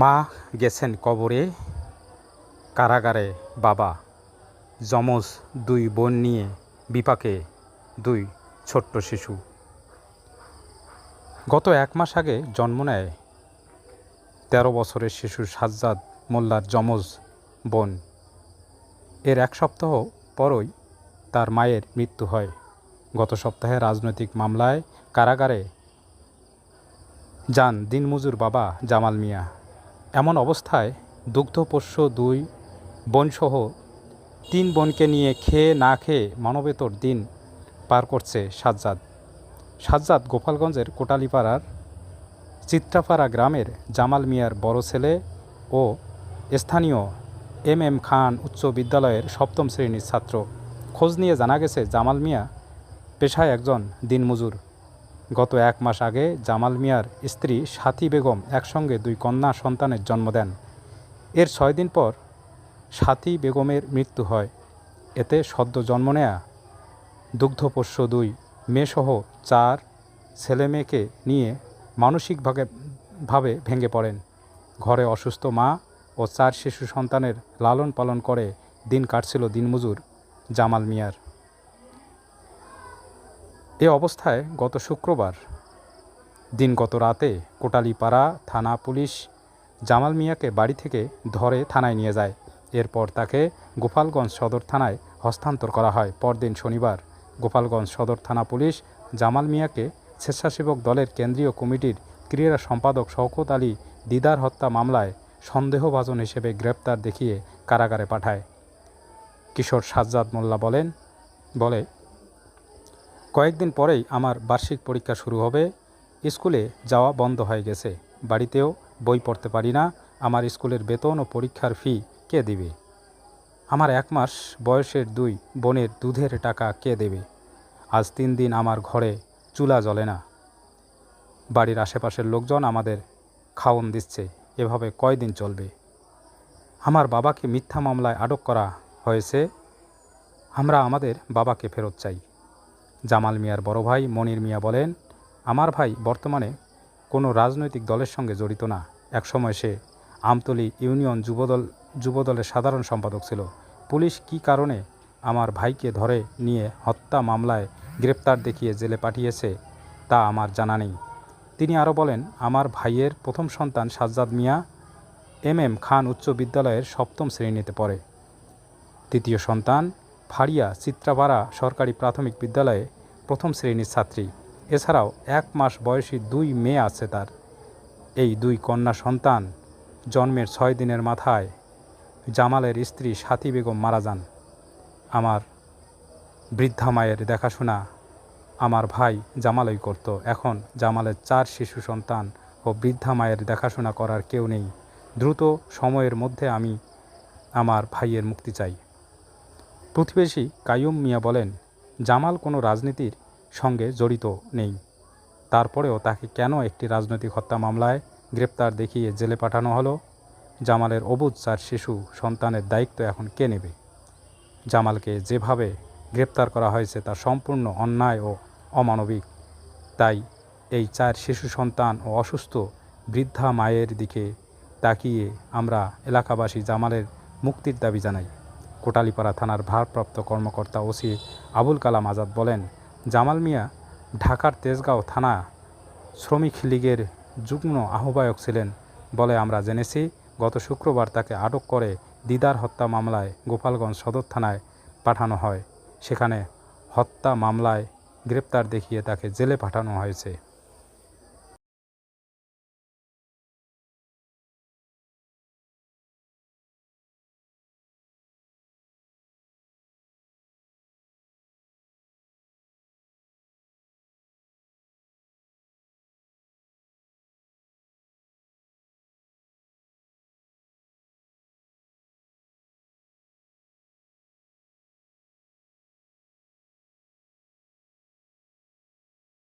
মা গেছেন কবরে, কারাগারে বাবা। যমজ দুই বোন নিয়ে বিপাকে দুই ছোট্ট শিশু। গত এক মাস আগে জন্ম নেয় তেরো বছরের শিশু সাজ্জাদ মোল্লার যমজ বোন। এর এক সপ্তাহ পরই তার মায়ের মৃত্যু হয়। গত সপ্তাহে রাজনৈতিক মামলায় কারাগারে যান দিনমজুর বাবা জামাল মিয়া। এমন অবস্থায় দুগ্ধপোষ্য দুই বোনসহ তিন বোনকে নিয়ে খেয়ে না খেয়ে মানবেতর দিন পার করছে সাজ্জাদ। সাজ্জাদ গোপালগঞ্জের কোটালিপাড়ার চিত্রাপাড়া গ্রামের জামাল মিয়ার বড় ছেলে ও স্থানীয় এম এম খান উচ্চ বিদ্যালয়ের সপ্তম শ্রেণির ছাত্র। খোঁজ নিয়ে জানা গেছে, জামাল মিয়া পেশায় একজন দিনমজুর। গত এক মাস আগে জামাল মিয়ার স্ত্রী সাথী বেগম একসঙ্গে দুই কন্যা সন্তানের জন্ম দেন। এর ছয় দিন পর সাথী বেগমের মৃত্যু হয়। এতে সদ্য জন্ম নেয়া দুগ্ধপোষ্য দুই মেয়েসহ চার ছেলেমেয়েকে নিয়ে মানসিকভাবে ভাবে ভেঙে পড়েন। ঘরে অসুস্থ মা ও চার শিশু সন্তানের লালন পালন করে দিন কাটছিল দিনমজুর জামাল মিয়ার। এ অবস্থায় গত শুক্রবার, দিন গত রাতে কোটালীপাড়া থানা পুলিশ জামাল মিয়াকে বাড়ি থেকে ধরে থানায় নিয়ে যায়। এরপর তাকে গোপালগঞ্জ সদর থানায় হস্তান্তর করা হয়। পরদিন শনিবার, গোপালগঞ্জ সদর থানা পুলিশ জামাল মিয়াকে স্বেচ্ছাসেবক দলের কেন্দ্রীয় কমিটির ক্রীড়া সম্পাদক শওকত আলী দিদার হত্যা মামলায় সন্দেহভাজন হিসেবে গ্রেপ্তার দেখিয়ে কারাগারে পাঠায়। কিশোর সাজ্জাদ মোল্লা বলেন, বলে কয়েকদিন পরেই আমার বার্ষিক পরীক্ষা শুরু হবে। স্কুলে যাওয়া বন্ধ হয়ে গেছে। বাড়িতেও বই পড়তে পারি না। আমার স্কুলের বেতন ও পরীক্ষার ফি কে দেবে? আমার এক মাস বয়সের দুই বোনের দুধের টাকা কে দেবে? আজ তিন দিন আমার ঘরে চুলা জ্বলে না। বাড়ির আশেপাশের লোকজন আমাদের খাওন দিচ্ছে। এভাবে কয়দিন চলবে? আমার বাবাকে মিথ্যা মামলায় আটক করা হয়েছে। আমরা আমাদের বাবাকে ফেরত চাই। জামাল মিয়ার বড় ভাই মনির মিয়া বলেন, আমার ভাই বর্তমানে কোনো রাজনৈতিক দলের সঙ্গে জড়িত না। একসময় সে আমতলী ইউনিয়ন যুবদল, যুবদলের সাধারণ সম্পাদক ছিল। পুলিশ কী কারণে আমার ভাইকে ধরে নিয়ে হত্যা মামলায় গ্রেপ্তার দেখিয়ে জেলে পাঠিয়েছে তা আমার জানা নেই। তিনি আরও বলেন, আমার ভাইয়ের প্রথম সন্তান সাজ্জাদ মিয়া, এম এম খান উচ্চ বিদ্যালয়ের সপ্তম শ্রেণীতে পড়ে। তৃতীয় সন্তান ফাড়িয়া চিত্রাপাড়া সরকারি প্রাথমিক বিদ্যালয়ে প্রথম শ্রেণির ছাত্রী। এছাড়াও এক মাস বয়সী দুই মেয়ে আছে তার। এই দুই কন্যা সন্তান জন্মের ছয় দিনের মাথায় জামালের স্ত্রী সাথী বেগম মারা যান। আমার বৃদ্ধা মায়ের দেখাশোনা আমার ভাই জামালই করত। এখন জামালের চার শিশু সন্তান ও বৃদ্ধা মায়ের দেখাশোনা করার কেউ নেই। দ্রুত সময়ের মধ্যে আমি আমার ভাইয়ের মুক্তি চাই। প্রতিবেশী কাইয়ুম মিয়া বলেন, জামাল কোনো রাজনীতির সঙ্গে জড়িত নেই। তারপরেও তাকে কেন একটি রাজনৈতিক হত্যা মামলায় গ্রেপ্তার দেখিয়ে জেলে পাঠানো হলো? জামালের অবুজ চার শিশু সন্তানের দায়িত্ব এখন কে নেবে? জামালকে যেভাবে গ্রেপ্তার করা হয়েছে তা সম্পূর্ণ অন্যায় ও অমানবিক। তাই এই চার শিশু সন্তান ও অসুস্থ বৃদ্ধা মায়ের দিকে তাকিয়ে আমরা এলাকাবাসী জামালের মুক্তির দাবি জানাই। কোটালীপাড়া থানার ভারপ্রাপ্ত কর্মকর্তা ওসি আবুল কালাম আজাদ বলেন, জামাল মিয়া ঢাকার তেজগাঁও থানা শ্রমিক লীগের যুগ্ম আহ্বায়ক ছিলেন বলে আমরা জেনেছি। গত শুক্রবার তাকে আটক করে দিদার হত্যা মামলায় গোপালগঞ্জ সদর থানায় পাঠানো হয়। সেখানে হত্যা মামলায় গ্রেপ্তার দেখিয়ে তাকে জেলে পাঠানো হয়েছে।